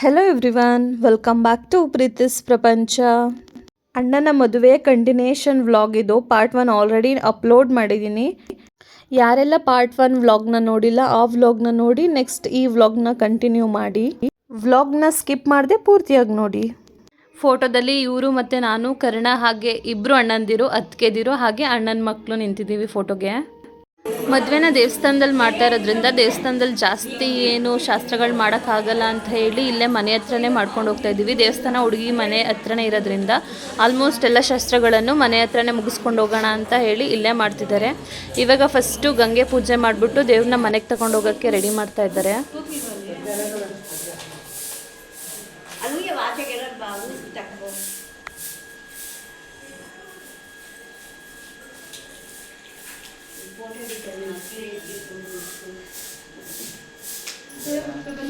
Hello everyone welcome back to Preethi's ಪ್ರಪಂಚ ಅಣ್ಣನ ಮದುವೆ ಕಂಟಿನ್ಯೂಷನ್ ವ್ಲಾಗ್ ಇದು. ಪಾರ್ಟ್ ಒನ್ ಆಲ್ರೆಡಿ ಅಪ್ಲೋಡ್ ಮಾಡಿದ್ದೀನಿ. ಯಾರೆಲ್ಲ ಪಾರ್ಟ್ ಒನ್ ವ್ಲಾಗ್ನ ನೋಡಿಲ್ಲ, ಆ ವ್ಲಾಗ್ನ ನೋಡಿ ನೆಕ್ಸ್ಟ್ ಈ ವ್ಲಾಗ್ನ ಕಂಟಿನ್ಯೂ ಮಾಡಿ. ವ್ಲಾಗ್ನ ಸ್ಕಿಪ್ ಮಾಡದೆ ಪೂರ್ತಿಯಾಗಿ ನೋಡಿ. ಫೋಟೋದಲ್ಲಿ ಇವರು ಮತ್ತು ನಾನು, ಕರ್ಣ ಹಾಗೆ ಇಬ್ಬರು ಅಣ್ಣಂದಿರು ಅತ್ತಿಗೆದಿರು ಹಾಗೆ ಅಣ್ಣನ ಮಕ್ಕಳು ನಿಂತಿದ್ದೀವಿ ಫೋಟೋಗೆ ಮದುವೆನ ದೇವಸ್ಥಾನದಲ್ಲಿ ಮಾಡ್ತಾ ಇರೋದ್ರಿಂದ ದೇವಸ್ಥಾನದಲ್ಲಿ ಜಾಸ್ತಿ ಏನು ಶಾಸ್ತ್ರಗಳು ಮಾಡೋಕ್ಕಾಗಲ್ಲ ಅಂತ ಹೇಳಿ ಇಲ್ಲೇ ಮನೆ ಹತ್ರನೇ ಮಾಡ್ಕೊಂಡು ಹೋಗ್ತಾ ಇದ್ದೀವಿ. ದೇವಸ್ಥಾನ ಹುಡುಗಿ ಮನೆ ಹತ್ರನೇ ಇರೋದ್ರಿಂದ ಆಲ್ಮೋಸ್ಟ್ ಎಲ್ಲ ಶಾಸ್ತ್ರಗಳನ್ನು ಮನೆ ಹತ್ರನೇ ಮುಗಿಸ್ಕೊಂಡು ಹೋಗೋಣ ಅಂತ ಹೇಳಿ ಇಲ್ಲೇ ಮಾಡ್ತಿದ್ದಾರೆ. ಇವಾಗ ಫಸ್ಟು ಗಂಗೆ ಪೂಜೆ ಮಾಡಿಬಿಟ್ಟು ದೇವ್ರನ್ನ ಮನೆಗೆ ತಗೊಂಡು ಹೋಗೋಕ್ಕೆ ರೆಡಿ ಮಾಡ್ತಾ ಇದ್ದಾರೆ. ಅಲ್ಲಿಗೆ ವಾಚೆಗೆಲ್ಲ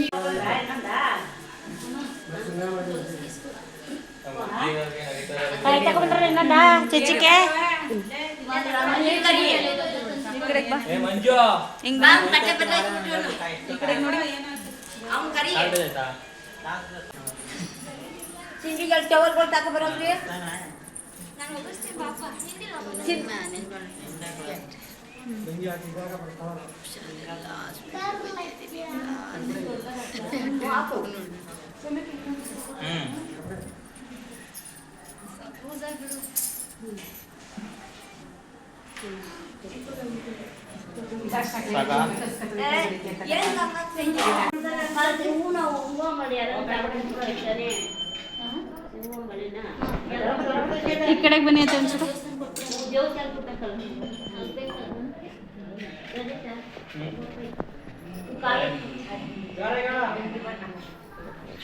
ಬಾವು ತಕ್ಕೋ ಕಾಯಿ ತಗೊಂಡ್ರೆ ಇನ್ನೊಂದ ಚಚ್ಚಿಕೆ ಏ ಮಂಜು ಅವ್ನ್ ಕರಿ ಆಯ್ತಾ ಸಿಂಡಿಗಳು ಟವರ್ಗಳು ತಗೊಬರೋದ್ರಿ ಹ್ಮ್ ಸಾಕಾ ಈ ಕಡೆಗೆ ಬನ್ನಿ ಅಂತ ಅನ್ಸುತ್ತೆ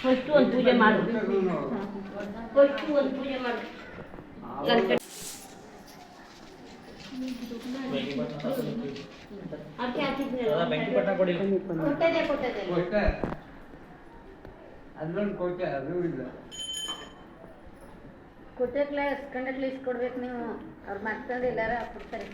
ಫಸ್ಟ್ ಒಂದು ಪೂಜೆ ಮಾಡು. ಫಸ್ಟ್ ಒಂದು ಪೂಜೆ ಮಾಡು. ಅದ ಕೊಟ್ಟೆ. ಕ್ಲಾಸ್ ಕಂಡ ಕ್ಲೀಸ್ ಕೊಡ್ಬೇಕು ನೀವು. ಅವ್ರ ಮಕ್ಕಳು ಎಲ್ಲಾರ ಕೊಡ್ತಾರೆ.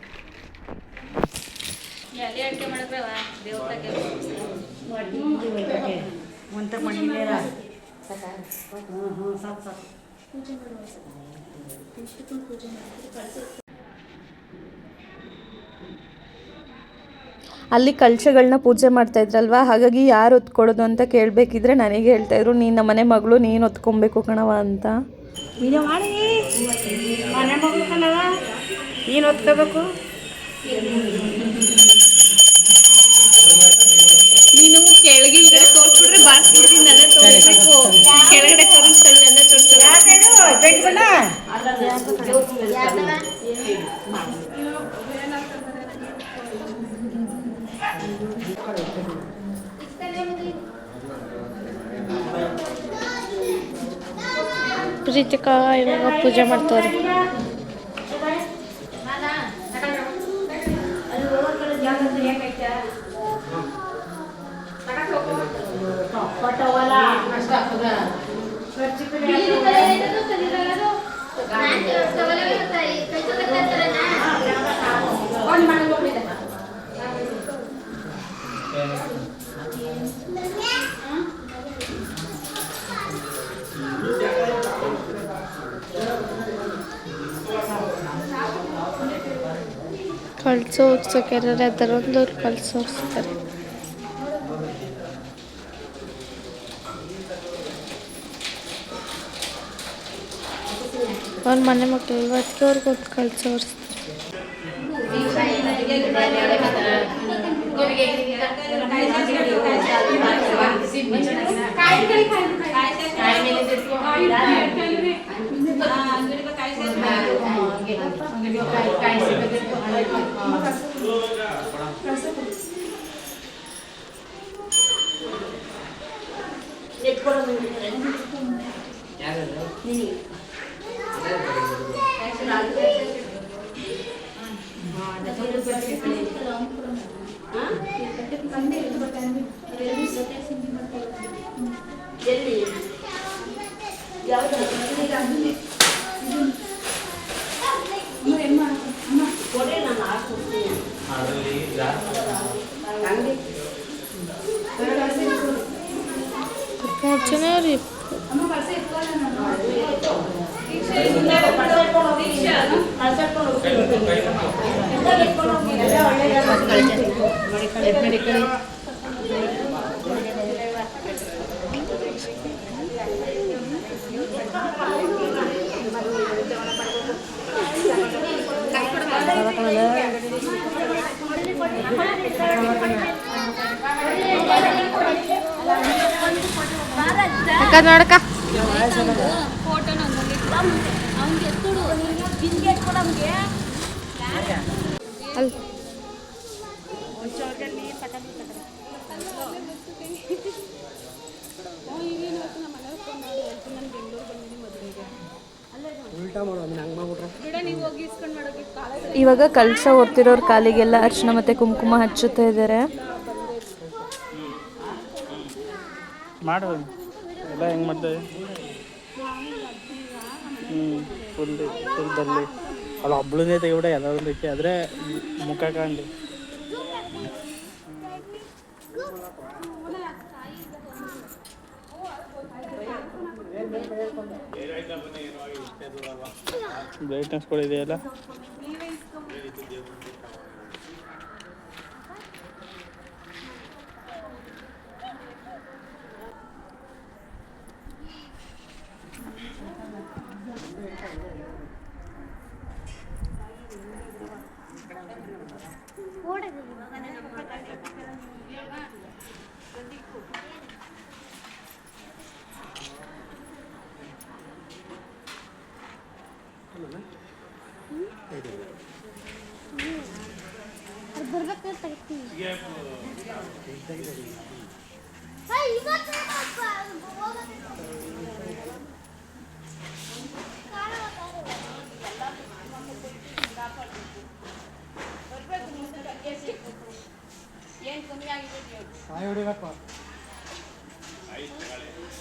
ಅಲ್ಲಿ ಕಳಶಗಳನ್ನ ಪೂಜೆ ಮಾಡ್ತಾ ಇದ್ರಲ್ವಾ? ಹಾಗಾಗಿ ಯಾರು ಹೊತ್ಕೊಳ್ಳೋದು ಅಂತ ಕೇಳ್ಬೇಕಿದ್ರೆ ನನಗೆ ಹೇಳ್ತಾ ಇದ್ರು, ನೀನು ಮನೆ ಮಗಳು, ನೀನು ಹೊತ್ಕೊಬೇಕು ಕಣವ ಅಂತ. ನೀನು ಹೊತ್ಕೋಬೇಕು. ಇವಾಗ ಪೂಜೆ ಮಾಡ್ತಾರೆ ಕಳ್ಸೋ ಉತ್ಸವಕ್ಕೆ ಯಾರು ಅದರೊಂದವ್ರು ಕಳ್ಸೋ ಉತ್ಸ್ತಾರೆ ಅವ್ರ ಮನೆ ಮಕ್ಕಳು ಅದಕ್ಕೆ ಅವ್ರಿಗೆ ಒಂದು ಕಳ್ಸೋ ಎಲ್ಲಿ ಯಾವ್ದು ಕೊಡಿ ನಾನು ಹಾಕ್ಕೊಡ್ತೀನಿ ಅದರಲ್ಲಿ ಜಾಸ್ತಿ ಹಂಗೆ ನೋಡಿ ಚೆನ್ನಾಗಿ ಅಕ್ಕ ನೋಡಕ್ಕ ಇವಾಗ ಕಲಶ ಹೊರ್ತಿರೋರ್ ಕಾಲಿಗೆಲ್ಲ ಅರ್ಶಿನ ಮತ್ತೆ ಕುಂಕುಮ ಹಚ್ಚುತ್ತಾ ಇದ್ದಾರೆ. ಮಾಡು. ಎಲ್ಲ ಹೆಂಗ್ ಮಾಡ್ತೇವೆ ಹ್ಞೂ ಫುಲ್ ಫುಲ್ ಬರಲಿ ಅವಳು ಒಬ್ಳನ್ನೇ ತೆಗಿಬಿಡ ಎಲ್ಲದಕ್ಕೆ ಆದರೆ ಮುಖ ಕಾಣಲಿ. ಬ್ರೈಟ್ನೆಸ್ ಕೂಡ ಇದೆಯಲ್ಲ?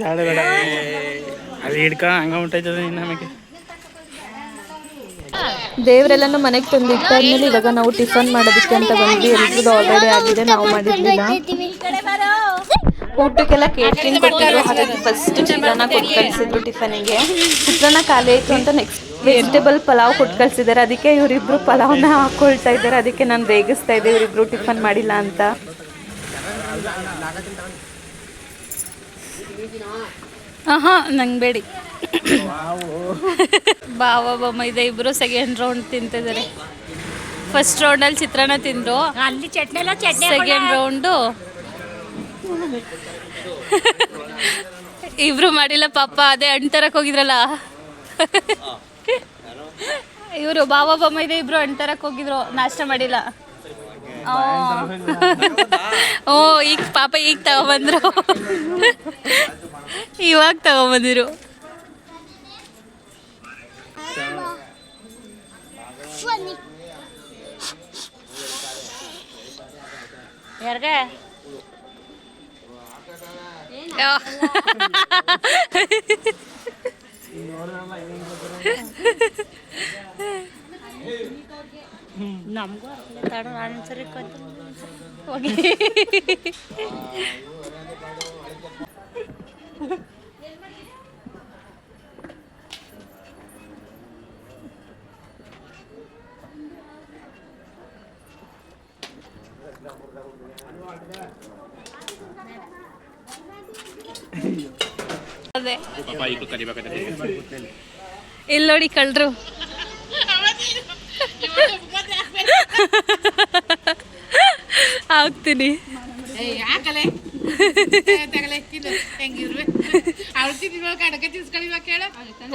ಬೇಡ ಬೇಡ. ಅಲ್ಲಿ ಹಿಡ್ಕ, ಹಂಗ ಉಂಟಾಯ್ತದೆ ನಮಗೆ. ದೇವರೆಲ್ಲನೂ ಮನೆಗೆ ತಂದಿಟ್ಟಾದ್ಮೇಲೆ ಇವಾಗ ನಾವು ಟಿಫನ್ ಮಾಡೋದಕ್ಕೆ ಅಂತ ಬಂದ್ವಿ ಎಲ್ರಿಗೂ ಆಲ್ರೆಡಿ ಆಗಿದೆ, ನಾವು ಮಾಡಿರ್ಲಿಲ್ಲ ಊಟಕ್ಕೆಲ್ಲ ಕೇಟ್ರಿಂಗ್ ಕೊಟ್ಟಿದ್ರು, ಹಾಗಾಗಿ ಫಸ್ಟ್ ಚಿತ್ರಾನ್ನ ಕೊಟ್ಟು ಕಳಿಸಿದ್ರು ಟಿಫನಿಗೆ ಚಿತ್ರಾನ್ನ ಖಾಲಿ ಆಯಿತು ಅಂತ ನೆಕ್ಸ್ಟ್ ವೆಜಿಟೇಬಲ್ ಪಲಾವ್ ಕೊಟ್ಟು ಕಳಿಸಿದ್ದಾರೆ. ಅದಕ್ಕೆ ಇವರಿಬ್ರು ಪಲಾವ್ನ ಹಾಕೊಳ್ತಾ ಇದ್ದಾರೆ. ಅದಕ್ಕೆ ನಾನು ರೇಗಿಸ್ತಾ ಇದ್ದೆ, ಇವರಿಬ್ರು ಟಿಫನ್ ಮಾಡಿಲ್ಲ ಅಂತ. ಆಹಾ ನಂಗೆ ಬೇಡಿ. ಬಾವ ಬೊಮ್ಮ ಇದೆ ಇಬ್ರು ಸೆಕೆಂಡ್ ರೌಂಡ್ ತಿಂತಿದ್ದಾರೆ ಫಸ್ಟ್ ರೌಂಡಲ್ಲಿ ಚಿತ್ರಾನ್ನ ತಿಂದ್ರು. ಅಲ್ಲಿ ಚಟ್ನಿ ಸೆಕೆಂಡ್ ರೌಂಡು ಇಬ್ರು ಮಾಡಿಲ್ಲ ಪಾಪ ಅದೇ ಹಣ್ಣು ತರಕ್ ಹೋಗಿದ್ರಲ್ಲ. ಇವರು ಬಾವ ಬೊಮ್ಮ ಇದೆ ಇಬ್ರು ಹಣ್ಣು ತರಕ್ ಹೋಗಿದ್ರು ನಾಷ್ಟ ಮಾಡಿಲ್ಲ. ಓ ಈಗ ಪಾಪ ಈಗ ತಗೊಂಬಂದ್ರು. ಇವಾಗ ತಗೊಂಬಂದಿರು. ಯಾರ್ಗೆ? ನಮಗೂ ನಾನು ಸರಿ ಹೋಗಿ ಇಲ್ಲಿ. ನೋಡಿ ಕಳ್ರು. ಆಗ್ತೀನಿ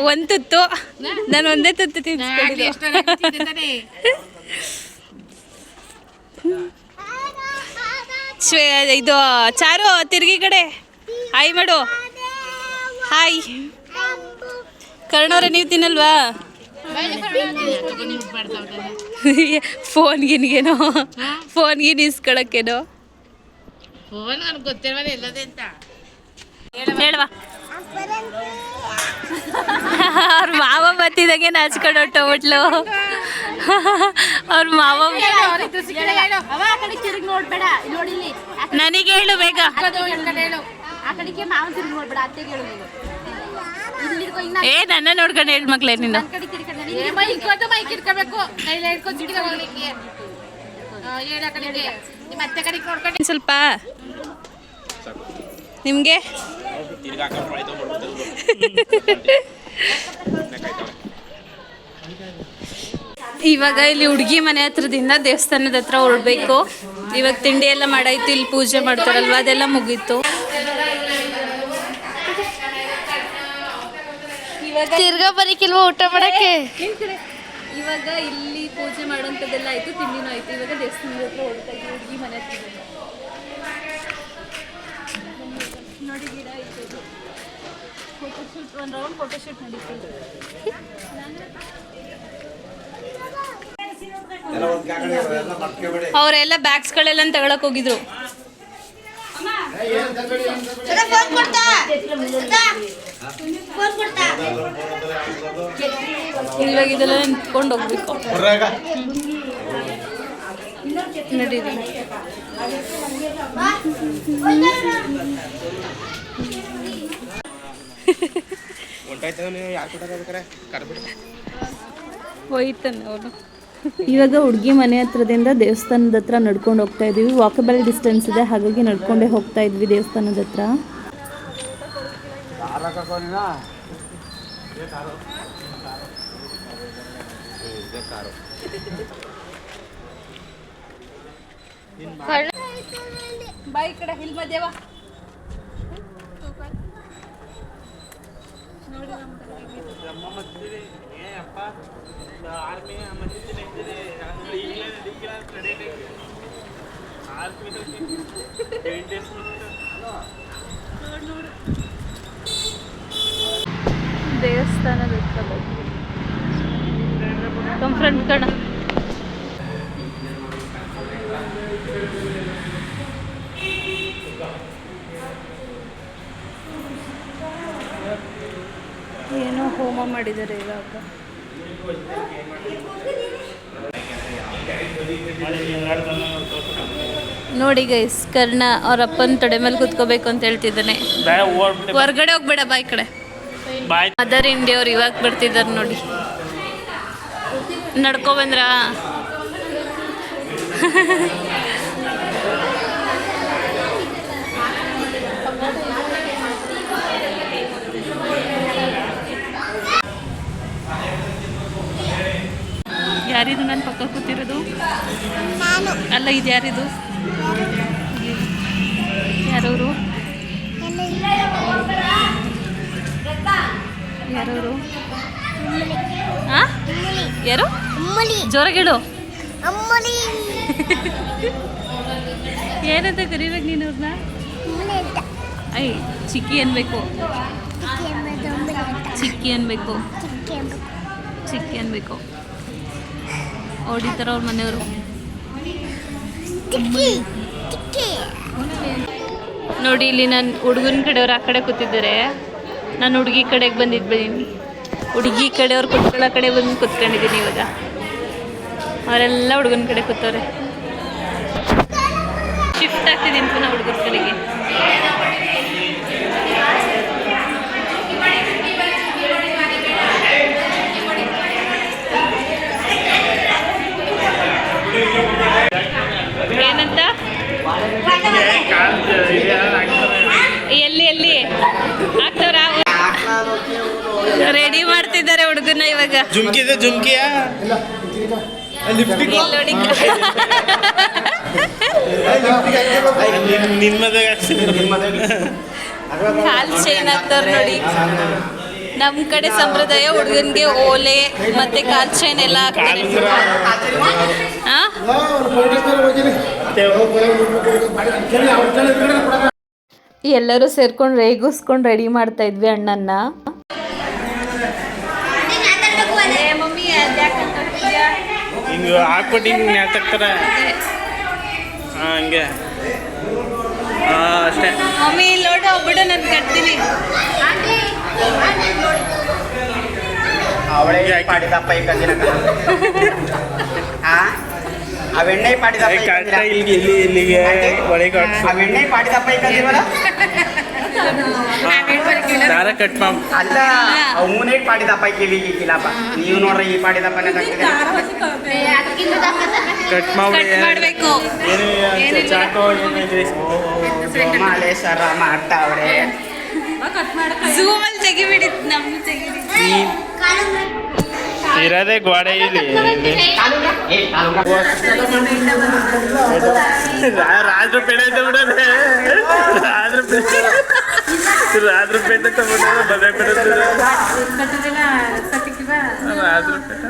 ಒಂದ್ ತುತ್ತು. ನಾನು ಒಂದೇ ತುತ್ತು ತಿನ್ಸ್ಕೊಂಡಿದ್ದು. ಶ್ವೇ ಇದು ಚಾರು ತಿರ್ಗಿ ಕಡೆ. ಹಾಯ್ ಮಾಡು. ಹಾಯ್ ಕರ್ಣವ್ರೆ ನೀವು ತಿನ್ನಲ್ವಾ? ಫೋನ್ ಗಿನ್ಗೇನೋ. ಫೋನ್ ಗಿನ್ ಇಸ್ಕೊಳಕ್ಕೇನೋ ಹೇಳುವ. ಅವ್ರ ಮಾವ ಬತ್ತಿದಂಗೆ ನಾಚ್ಕೊಂಡು ಹೊಟ್ಟೋಗ್ಬಿಟ್ಲು ಅವ್ರ ಮಾವ ನನಗೆ ಹೇಳು ಬೇಗ. ಆ ಕಡೆಗೆ ಮಾವನ್ ತಿರುಗಿ ನೋಡ್ಬೇಡ ಅತ್ತೆಗೆ ಹೇಳು ನೀನು. ಇಲ್ಲಿ ಹಿಡ್ಕೊ, ಇನ್ನ ಏ ನನ್ನ ನೋಡ್ಕೊಂಡು ಹೇಳು ಮಕ್ಳೇ ನೀನು ಆ ಕಡೆ ತಿರ್ಕೊಂಡು ನನಗೆ ಮೈಕ್ ಇಟ್ಕೋಬೇಕು ಕೈಲಿ ಹಿಡ್ಕೊಂಡು ಸಿಡ್ಕೋಬೇಕು ಹೇಳ ಕಡೆಗೆ. ನಿಮ್ಮ ಅತ್ತೆ ಕಡೆಗೆ ನೋಡ್ಕೊಂಡು. ಸ್ವಲ್ಪ ನಿಮಗೆ? ಇವಾಗ ಇಲ್ಲಿ ಹುಡುಗಿ ಮನೆ ಹತ್ರದಿಂದ ದೇವಸ್ಥಾನದ ಹತ್ರ ಹೊರಡ್ಬೇಕು. ಇವಾಗ ತಿಂಡಿ ಎಲ್ಲ ಮಾಡಾಯ್ತು ಇಲ್ಲಿ ಪೂಜೆ ಮಾಡ್ತಾರಲ್ವಾ ಅದೆಲ್ಲ ಮುಗೀತು. ತಿರ್ಗಾ ಬರೀಕಿಲ್ವ ಊಟ ಮಾಡಕ್ಕೆ. ಇವಾಗ ಇಲ್ಲಿ ಪೂಜೆ ಮಾಡೋಂಥದ್ದೆಲ್ಲ ಆಯ್ತು ತಿಂಡಿನೂ ಆಯ್ತು. ಇವಾಗ ದೇವಸ್ಥಾನದ ಹತ್ರ ಹೊಡ್ತಾ ಇದ್ದೀವಿ ಹುಡುಗಿ ಮನೆ ಹತ್ರ ನೋಡಿ ಗಿಡ ಇತ್ತು ಫೋಟೋಶೂಟ್ ಒಂದು ರೌಂಡ್ ಫೋಟೋಶೂಟ್ ನಡೀತಿದೆ. ಅವರೆಲ್ಲ ಬ್ಯಾಗ್ಸ್ಗಳೆಲ್ಲ ತಗೊಳಕ್ ಹೋಗಿದ್ರು. ಇವಾಗ ಇದೆಲ್ಲ ನಿಂತ್ಕೊಂಡು ಹೋಗ್ಬೇಕು. ನಡೀರಿ. ಹೋಯ್ತಾನೆ ಅವನು. ಇವಾಗ ಹುಡುಗಿ ಮನೆ ಹತ್ರದಿಂದ ದೇವಸ್ಥಾನದ ಹತ್ರ ನಡ್ಕೊಂಡು ಹೋಗ್ತಾ ಇದೀವಿ. ವಾಕಬಲ್ ಡಿಸ್ಟೆನ್ಸ್ ಇದೆ ಹಾಗಾಗಿ ನಡ್ಕೊಂಡೇ ಹೋಗ್ತಾ ಇದ್ವಿ ದೇವಸ್ಥಾನದ ಹತ್ರ. ಬಾಯಿ ಕಡೆ ಇಲ್ಲಿ ಮಧ್ಯವ ದೇವಸ್ಥಾನದ ಹತ್ರ ಬಂದ್ವಿ ನಮ್ಮ ಫ್ರೆಂಡ್ ಕಣ. ಏನೋ ಹೋಮ ಮಾಡಿದ್ದಾರೆ ಇವಾಗ. ನೋಡಿ ಗೈಸ್ ಕರ್ಣ ಅವ್ರ ಅಪ್ಪನ ತೊಡೆ ಮೇಲೆ ಕುತ್ಕೋಬೇಕು ಅಂತ ಹೇಳ್ತಿದ್ದಾನೆ. ಹೊರ್ಗಡೆ ಹೋಗ್ಬೇಡ ಬಾಯ್ ಕಡೆ. ಮದರ್ ಇಂಡಿಯಾ ಅವ್ರು ಇವಾಗ ಬರ್ತಿದ್ದಾರೆ ನೋಡಿ. ನಡ್ಕೊ ಬಂದ್ರಾ? ಯಾರಿದು ನನ್ನ ಪಕ್ಕ ಕೂತಿರೋದು? ಅಲ್ಲ ಇದು ಯಾರಿದು? ಯಾರವರು? ಯಾರವರು? ಹಾಂ ಯಾರು? ಜೋರಾಗಿ ಹೇಳು ಏನಂತ ಕರಿಬೇಕು ನೀನು ಅವ್ರನ್ನ? ಐ ಚಿಕ್ಕಿ ಅನ್ಬೇಕು. ಚಿಕ್ಕಿ ಅನ್ಬೇಕು. ಚಿಕ್ಕಿ ಅನ್ಬೇಕು. ಹೊಡಿತಾರ ಅವ್ರ ಮನೆಯವರು. ನೋಡಿ ಇಲ್ಲಿ ನಾನು ಹುಡುಗನ ಕಡೆಯವ್ರು ಆ ಕಡೆ ಕೂತಿದ್ದಾರೆ. ನಾನು ಹುಡುಗಿ ಕಡೆಗೆ ಬಂದಿದ್ದೀನಿ ಹುಡುಗಿ ಕಡೆಯವ್ರು ಕುತ್ಕೊಳ್ಳೋ ಕಡೆ ಬಂದು ಕುತ್ಕೊಂಡಿದ್ದೀನಿ ಇವಾಗ. ಅವರೆಲ್ಲ ಹುಡುಗನ ಕಡೆ ಕೂತವ್ರೆ. ಶಿಫ್ಟ್ ಆಗ್ತಿದ್ದೀನಿ ಪುನಃ ಹುಡುಗರ ಕಡೆಗೆ. ಎಲ್ಲಿ ಎಲ್ಲಿ? ಆಗ್ತಾವ್ರ? ರೆಡಿ ಮಾಡ್ತಿದ್ದಾರೆ ಹುಡುಗನ ಇವಾಗ. ಜುಮ್ಕಿ ಇದೆ ಜುಮ್ಕಿಯ ಕಾಲ್ ಚೈನ್ ಹಾಕ್ತಾರ ನೋಡಿ. ನಮ್ಮ ಕಡೆ ಸಂಪ್ರದಾಯ ಹುಡುಗನ್ಗೆ ಓಲೆ ಮತ್ತೆ ಕಾಲ್ ಚೈನ್ ಎಲ್ಲ ಹಾಕ್ತಾರೆ ಎಲ್ಲರೂ ಸೇರ್ಕೊಂಡು ರೇಗಿಸ್ಕೊಂಡು ರೆಡಿ ಮಾಡ್ತಾ ಇದ್ವಿ ಅಣ್ಣನ್ನ. ಹಿಂಗ ಹಾಕ್ಬಿಟ್ಟು ಹಿಂಗ್ ನ್ಯಾತಕ್ತಾರ ಹಾ ಹಂಗೆ. ಹಾ ಅಷ್ಟೇ. ಮಮ್ಮಿ ಇಲ್ಲಿ ನೋಡು ಬಿಡು ನಾನು ಕಟ್ತೀನಿ. ಅವಳೆ ಪಾಡಿದಪ್ಪ ಈ ದಿನ ಆ? ಅವೆಣ್ಣೆ ಪಾಡಿದಪ್ಪ ಈ ಕರೆಕ್ಟ್. ಇಲ್ಲಿಗೆ ಇಲ್ಲಿ ಇಲ್ಲಿಗೆ ಒಳಗೆ ಅವೆಣ್ಣೆ ಪಾಡಿದಪ್ಪ ಈ ಕದಿವಲ್ಲ ದಾರ ಕಟ್ ಮಾಮ್. ಅಲ್ಲ ಅವನೇ ಪಾಡಿದಪ್ಪ ಇಲ್ಲಿ ಕಿವಿಗೆ ಇಕ್ಕಿಲ್ಲಪ್ಪ ನೀವು ನೋಡ್ರಿ ಈ ಪಾಡಿದಪ್ಪ ಕಟ್ ಮಾಡಿ ಕಟ್ ಮಾಡ್ಬೇಕು. ಏನು ಚಾಕು ಏನೈತಿ ಮಾಲೇಶ್ವರ ಮಾಡ್ತಾವ್ರೆ. ತೆಗಿಬಿಡಿ ನಮ್ ತೆಗಿರಿ ಇರೋದೇ ಗೋಡೆ ಇಲ್ಲಿ. ರಾಜರು ಪೇಟೆ ಐತೆ ಬಿಡೋದೆ. ರಾಜ್ರ ಪೇಟೆ ರಾಜ್ರ ಪೇಟೆ ತಗೊಂಡ್ರೆ ಬದೇ ಪೇಟೆ ರಾಜ್ರ ಪೇಟೆ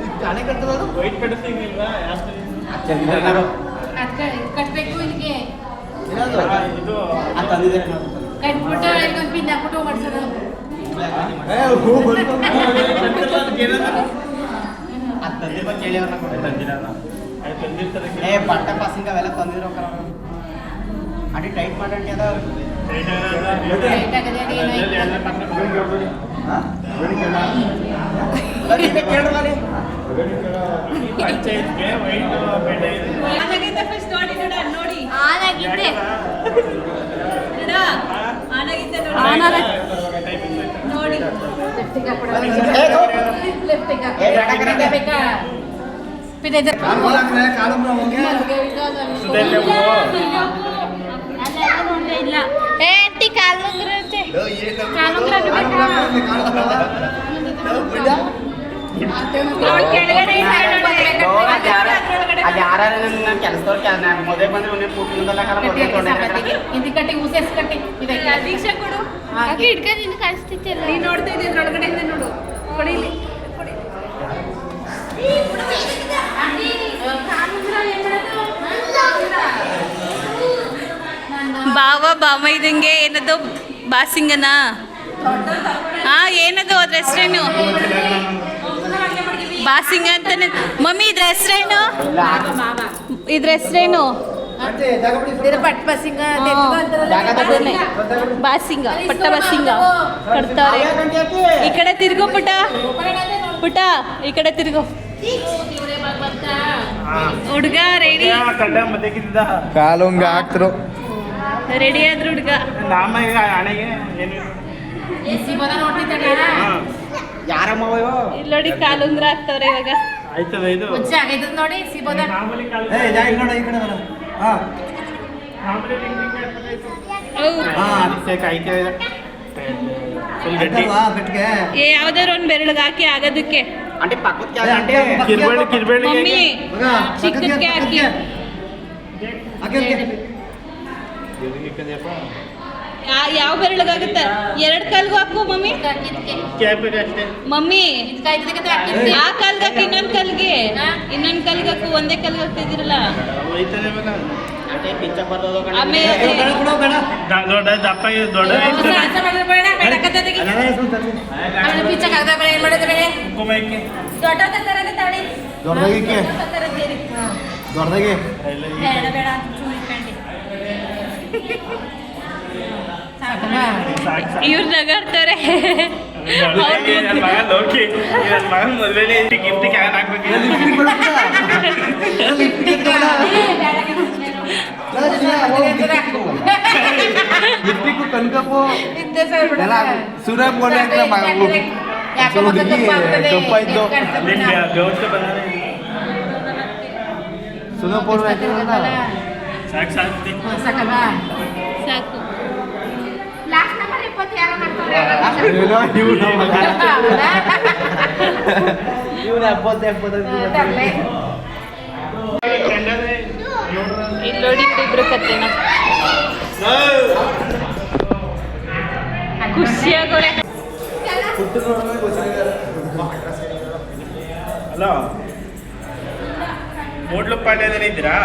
ಅವತ್ತು ತರ್ಬೇಕಾದ್ರೆ ವೈಟ್ ಪೇಟೆ ಸಿಗ್ಲಿಲ್ವಾ ಕಟ್ಬೇಕು ಇಲ್ಲಿಗೆ. ಇದು ಕಟ್ಬಿಟ್ಟು ಇಲ್ಲೊಂದು ಪಿನ್ ಹಾಕ್ಬಿಟ್ಟು ಮಾಡ್ಸೋದು ಏ ಬಟ್ಟ ಪಾಸಿಂಗ್ ಅವೆಲ್ಲ ತಂದಿರೋ ಅಡಿ ಟೈಟ್ ಮಾಡಿ ಅದ? ಟೈಟ್ ಆಗದೆ ಅದು ಏನೋ ಕೇಳ್ರಿ ಪಂಚಾಯತ್ಗೆ ವೈಟ್ ಪೇಟೆ ಇದೆ ನೋಡಿ ನೋಡ ನೋಡಿ ಆನಾಗಿದ್ದೆ ನೋಡ ಆನಾಗಿದ್ದೆ ನೋಡಿ ನೋಡಿ ಲೆಫ್ಟಿಗೆ ಹಾಕ್ಬಿಡು ಲೆಫ್ಟಿಗೆ ಏ, ಬೇಡ ಕಣೆ. ಬೇಕಾ ಪಿನ್ ಇದೆ ಇಲ್ಲ ಏ ಆಂಟಿ ಕಾಲುಂಗ್ರ ಅಂತೆ ಕಾಲುಂಗ್ರ ಬೇಕಾ ಅವ್ಳ್ ಕೆಳಗಡೆ ಇದೆ, ಅಲ್ಲಿ ಯಾರ ಅಲ್ಲಿ ಯಾರ ನನ್ನ ಕೆಲಸದವ್ರು ಕೆಲ ಮದುವೆ ಬಂದ್ರೆ ಒಮ್ಮೆ ಕೂಟ್ಲಿಂದಲ್ಲ ಕರ ಮದುವೆ ತೊಗೊಂಡಿರ್ತಾರೆ. ಇದು ಕಟ್ಟಿ ಉಸೆಸ್ ಕಟ್ಟಿ ಇದೆ ದೀಕ್ಷಾ ಕೊಡು ಹಾಗೆ ಹಿಡ್ಕೊಂಡು ಕಳಿಸ್ತಿತ್ತಿಲ್ಲ ನೀನ್ ನೋಡ್ತಾ ಇದ್ದೀನಿ ಒಳಗಡೆಯಿಂದ ನೋಡು ಕೊಡಿಲಿ ಬಾವ ಬಾಮ ಇದಂಗೆ ಏನದು ಬಾಸಿಂಗನ? ಹಾ ಏನದು ಅದ್ರ ಹೆಸ್ರೇನು? ಬಾಸಿಂಗ ಅಂತಾನೆ. ಮಮ್ಮಿ ಇದ್ರ ಹೆಸ್ರೇನು? ಇದ್ರ ಹೆಸ್ರೇನು? ಬಾಸಿಂಗ ಪಟ್ಟ ಬಾಸಿಂಗ. ಕಟ್ತಾರೆ ಈ ಕಡೆ ತಿರ್ಗೋ ಪುಟ ಪುಟ ಈ ಕಡೆ ತಿರ್ಗೋ. ಹುಡುಗ ರೆಡಿ ಹಾಕ್ತರು ರೆಡಿ ಆದ್ರು ಹುಡುಗ. ನಾಮ ಈಗ ಹಣೆಗೆ ಇಲ್ಲಿ ನೋಡಿ ಕಾಲುಂದ್ರ ಆಗ್ತವ್ರೆ ಇವಾಗ. ಆಯ್ತದ ಇದು? ಮುಂಚೆ ಆಗೈತದ ನೋಡಿ ಸಿಗೋದ ಮಾಮೂಲಿ ಕಾಲು ಮಾಮೂಲಿ ಟಿಂಗ್ ಟಿಂಗ್ ಹಾಕ್ಬೇಕಾಯ್ತು. ಹೌದು ಹಾ. ಅದಕ್ಕೆ ಐತೆ ಫುಲ್ ಗಟ್ಟಿ. ಏ ಯಾವ್ದಾದ್ರು ಒಂದ್ ಬೆರಳಿಗೆ ಹಾಕಿ ಆಗೋದಕ್ಕೆ. ಹಾಕಿ. ಯಾ- ಯಾವ ಬೆರಳಿಗಾಗುತ್ತೆ? ಎರಡ್ ಕಾಲ್ಗೂ ಹಾಕು ಮಮ್ಮಿ. ಮಮ್ಮಿ ಆ ಕಾಲ್ಗೆ ಹಾಕಿ ಇನ್ನೊಂದ್ ಕಲ್ಗೆ. ಇನ್ನೊಂದ್ ಕಾಲ್ಗೆ ಹಾಕು ಒಂದೇ ಕಾಲ್ಗೆ ಹಾಕ್ತಿದಿರಲ್ಲ ದೊಡ್ಡದಾಗಿ ದೊಡ್ಡದಾಗಿ ಎಲ್ಲ ಈ ಬೇಡ ಬೇಡ ಚೂರು ಇಟ್ಕೊಂಡಿ ಇವ್ರು ನಗಾಡ್ತಾರೆ. ನನ್ನ ಮಗ ಲೋಕಿ ಸಾಕು ಸಾಕು. ಸಾಕು. ಲಾಸ್ಟ್ ನಂಬರ್ ಇಪ್ಪತ್ತು ಯಾರೋ ನಮ್ಮ ಮಗ ಎಪ್ಪತ್ತು ಇಲ್ಲಿ ನೋಡಿ ಇಬ್ರು ಕತ್ತೆನ. ಖುಷಿಯಾಗೋರೆ. ಹಲೋ ಮೂಡ್ಲು ಪಾಂಡ್ಯದಲ್ಲಿ ಇದ್ದೀರಾ?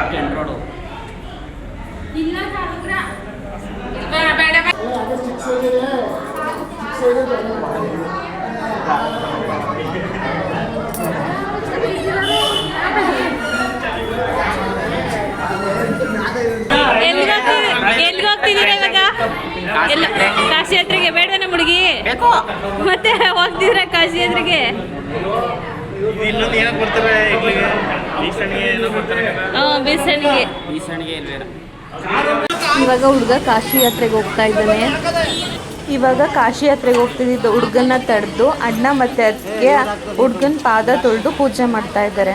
ಎಲ್ಲಿಗೆ ಹೋಗ್ತಿದ್ದೀರಾ ಇವಾಗ? ಎಲ್ಲ ಕಾಶಿ ಯಾತ್ರೆಗೆ ಬೇಡ ನಮ್ಮ ಹುಡುಗಿ ಮತ್ತೆ ಹೋಗ್ತಿದ್ರ ಕಾಶಿ ಯಾತ್ರೆಗೆ ಇನ್ನೊಂದು ಏನೋ ಬರ್ತಾರೆ ಇಡ್ಲಿಗೆ ಈಸಣಿಗೆ ಏನೋ ಹಾಂ ಬೇಸಣಿಗೆ. ಈಸಣಿಗೆ ಇಲ್ವೇನ ಇವಾಗ ಹುಡುಗ ಕಾಶಿ ಯಾತ್ರೆಗೆ ಹೋಗ್ತಾ ಇದ್ದಾನೆ. ಇವಾಗ ಕಾಶಿ ಯಾತ್ರೆಗೆ ಹೋಗ್ತಿದ್ದ ಹುಡುಗನ ತಡೆದು ಅಣ್ಣ ಮತ್ತೆ ಅದಕ್ಕೆ ಹುಡುಗನ ಪಾದ ತೊಳೆದು ಪೂಜೆ ಮಾಡ್ತಾ ಇದ್ದಾರೆ.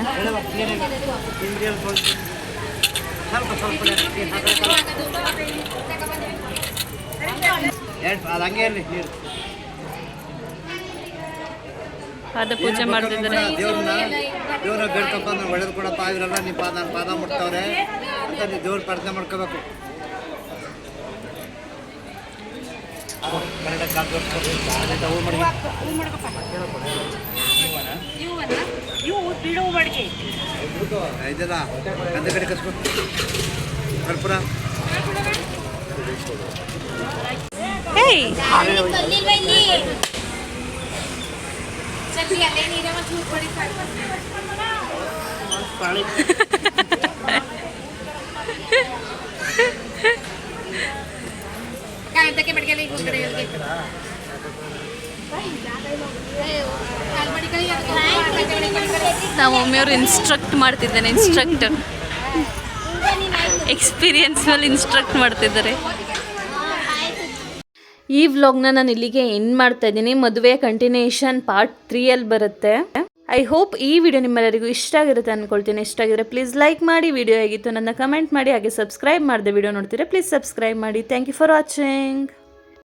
ಹಂಗೆ ಇರಲಿ ನೀರು ಪಾದ ಪೂಜೆ ಮಾಡ್ತಿದ್ದಾರೆ. ದೇವ್ರನ್ನ ದೇವ್ರ ಅಂದ್ರೆ ಒಳ್ಳೇದು ಕೊಡಪ್ಪ ಪಾದ್ರಲ್ಲ ನಿಮ್ಮ ಪಾದ ಪಾದ ಮುಟ್ತವ್ರೆ. ಅಂತ ನೀವು ದೇವ್ರ ಪ್ರಾರ್ಥನೆ ಮಾಡ್ಕೋಬೇಕು. ಇದೆಲ್ಲ ಗಂಧ ಕಡೆ ಕಸ್ಬೇಕು ಕರ್ಪೂರ ಏಯ್ ಮಮ್ಮಿಯವರು ಇನ್ಸ್ಟ್ರಕ್ಟ್ ಮಾಡ್ತಿದ್ದಾನೆ ಇನ್ಸ್ಟ್ರಕ್ಟರ್ ಎಕ್ಸ್ಪೀರಿಯನ್ಸ್ ಮೇಲೆ ಇನ್ಸ್ಟ್ರಕ್ಟ್ ಮಾಡ್ತಿದ್ದಾರೆ. ಈ ವ್ಲಾಗ್ನ ನಾನು ಇಲ್ಲಿಗೆ ಎಂಡ್ ಮಾಡ್ತಾ ಇದ್ದೀನಿ. ಮದುವೆ ಕಂಟಿನ್ಯೂಷನ್ ಪಾರ್ಟ್ ತ್ರೀಯಲ್ಲಿ ಬರುತ್ತೆ. ಐ ಹೋಪ್ ಈ ವಿಡಿಯೋ ನಿಮ್ಮೆಲ್ಲರಿಗೂ ಇಷ್ಟ ಆಗಿರುತ್ತೆ ಅಂದ್ಕೊಳ್ತೀನಿ ಇಷ್ಟ ಆಗಿದ್ರೆ ಪ್ಲೀಸ್ ಲೈಕ್ ಮಾಡಿ. ವಿಡಿಯೋ ಆಗಿತ್ತು ನನ್ನ ಕಮೆಂಟ್ ಮಾಡಿ. ಹಾಗೆ ಸಬ್ಸ್ಕ್ರೈಬ್ ಮಾಡಿದೆ ವಿಡಿಯೋ ನೋಡ್ತೀರಾ ಪ್ಲೀಸ್ ಸಬ್ಸ್ಕ್ರೈಬ್ ಮಾಡಿ. Thank you for watching